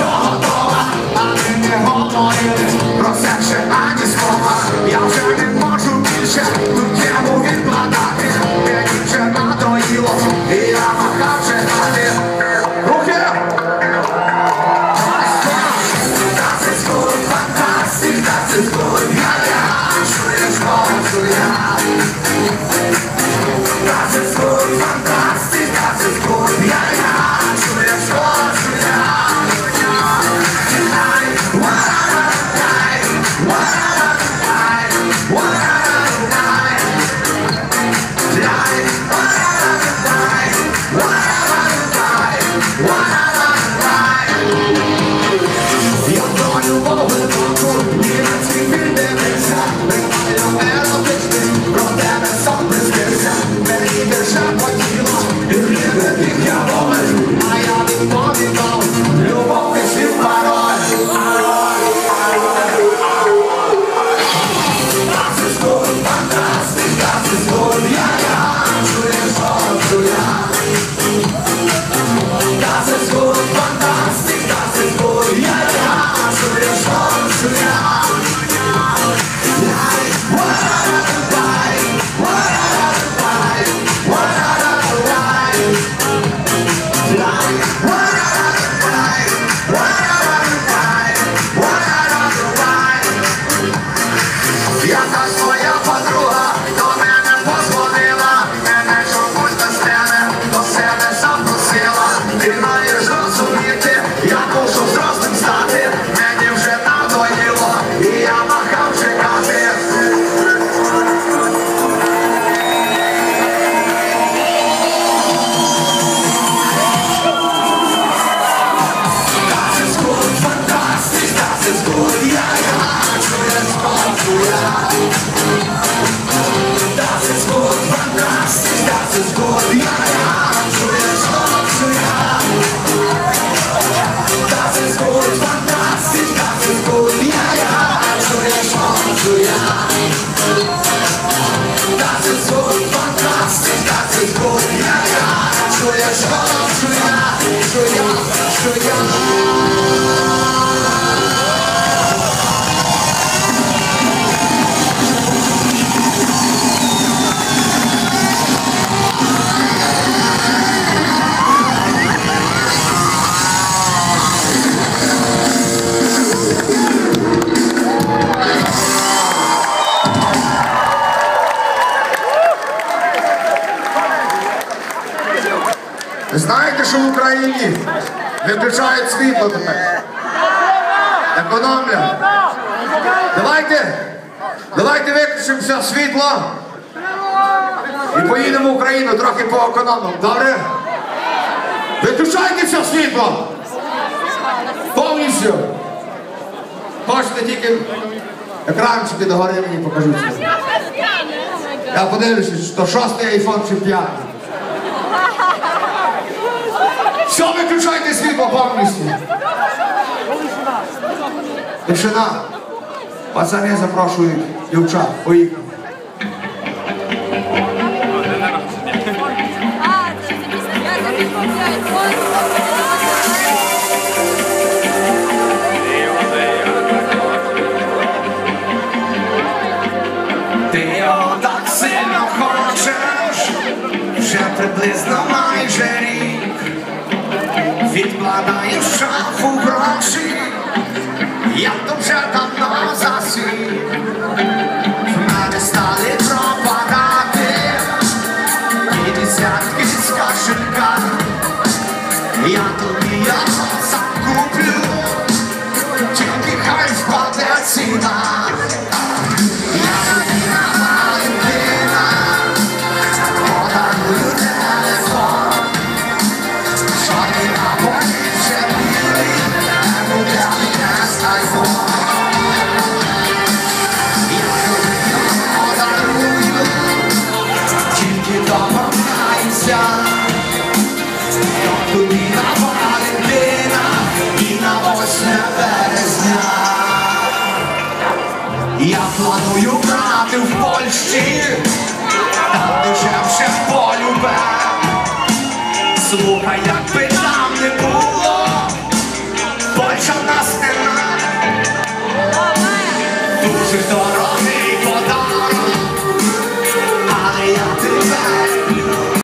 So Виключають світло тепер. Економлять. Давайте, давайте виключимо все світло. І поїдемо в Україну трохи по економам. Добре? Виключайте все світло. Повністю. Хочете тільки екранчики догори мені покажуть. Я подивлюся, що шостий айфон чи п'ятий. Все, виключайте світло повністю. Тишина. Пацани запрошують дівчат. Поїхали. Приблизно майже рік. Відкладаєш в шафу гроші, я то вже давно планую брати в Польщі, дешевше полюбе. Слухай, як би